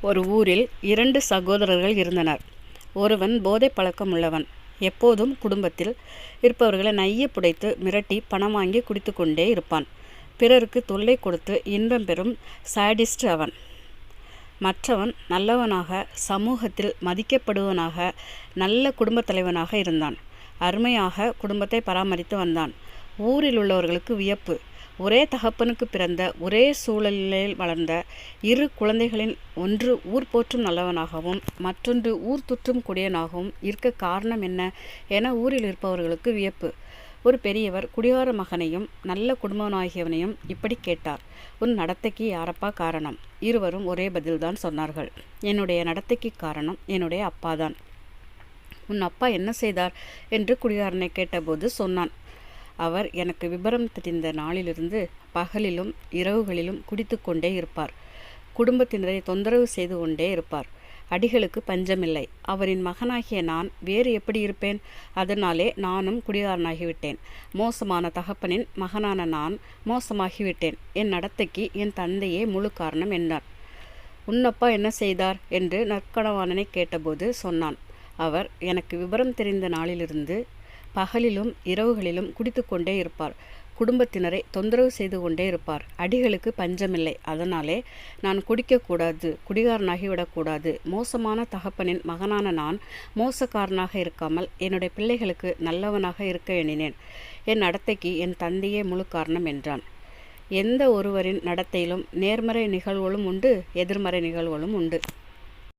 ஒரு ஊரில் இரண்டு சகோதரர்கள் இருந்தனர். ஒருவன் போதை பழக்கம் உள்ளவன். எப்போதும் குடும்பத்தில் இருப்பவர்களை நைய புடைத்து மிரட்டி பணம் வாங்கி குடித்து கொண்டே இருப்பான். பிறருக்கு தொல்லை கொடுத்து இன்பம் பெறும் சாடிஸ்ட் அவன். மற்றவன் நல்லவனாக சமூகத்தில் மதிக்கப்படுவனாக நல்ல குடும்பத் தலைவனாக இருந்தான். அருமையாக குடும்பத்தை பராமரித்து வந்தான். ஊரில் உள்ளவர்களுக்கு வியப்பு. ஒரே தகப்பனுக்குப் பிறந்த ஒரே சூழலில் வளர்ந்த இரு குழந்தைகளின் ஒன்று ஊர் போற்றும் நல்லவனாகவும் மற்றொன்று ஊர் துற்றும் கொடியனாகவும் இருக்க காரணம் என்ன என ஊரில் இருப்பவர்களுக்கு வியப்பு. ஒரு பெரியவர் குடிகார மகனையும் நல்ல குடும்பனாகியவனையும் இப்படி கேட்டார் உன் நடத்தைக்கு யாரப்பா காரணம்? இருவரும் ஒரே பதில்தான் சொன்னார்கள். என்னுடைய நடத்தைக்கு காரணம் என்னுடைய அப்பாதான். உன் அப்பா என்ன செய்தார்? என்று குடிகாரனை கேட்டபோது சொன்னான். அவர் எனக்கு விபரம் தெரிந்த நாளிலிருந்து பகலிலும் இரவுகளிலும் குடித்து கொண்டே இருப்பார். குடும்பத்தினரை தொந்தரவு செய்து கொண்டே இருப்பார். அடிகளுக்கு பஞ்சமில்லை. அவரின் மகனாகிய நான் வேறு எப்படி இருப்பேன்? அதனாலே நானும் குடிகாரனாகிவிட்டேன். மோசமான தகப்பனின் மகனான நான் மோசமாகிவிட்டேன். என் நடத்தைக்கு என் தந்தையே முழு காரணம் என்றார் உன்னப்பா என்ன செய்தார்? என்று நற்கணவானனை கேட்டபோது சொன்னான். அவர் எனக்கு விபரம் தெரிந்த நாளிலிருந்து பகலிலும் இரவுகளிலும் குடித்துக்கொண்டே இருப்பார். குடும்பத்தினரை தொந்தரவு செய்து கொண்டே இருப்பார். அடிகளுக்கு பஞ்சமில்லை. அதனாலே நான் குடிக்கக்கூடாது குடிகாரனாகி விடக்கூடாது மோசமான தகப்பனின் மகனான நான் மோசக்காரனாக இருக்காமல் என்னுடைய பிள்ளைகளுக்கு நல்லவனாக இருக்க எண்ணினேன். என் நடத்தைக்கு என் தந்தையே முழு காரணம் என்றான். எந்த ஒருவரின் நடத்தையிலும் நேர்மறை நிகழ்வுகளும் உண்டு எதிர்மறை நிகழ்வுகளும் உண்டு.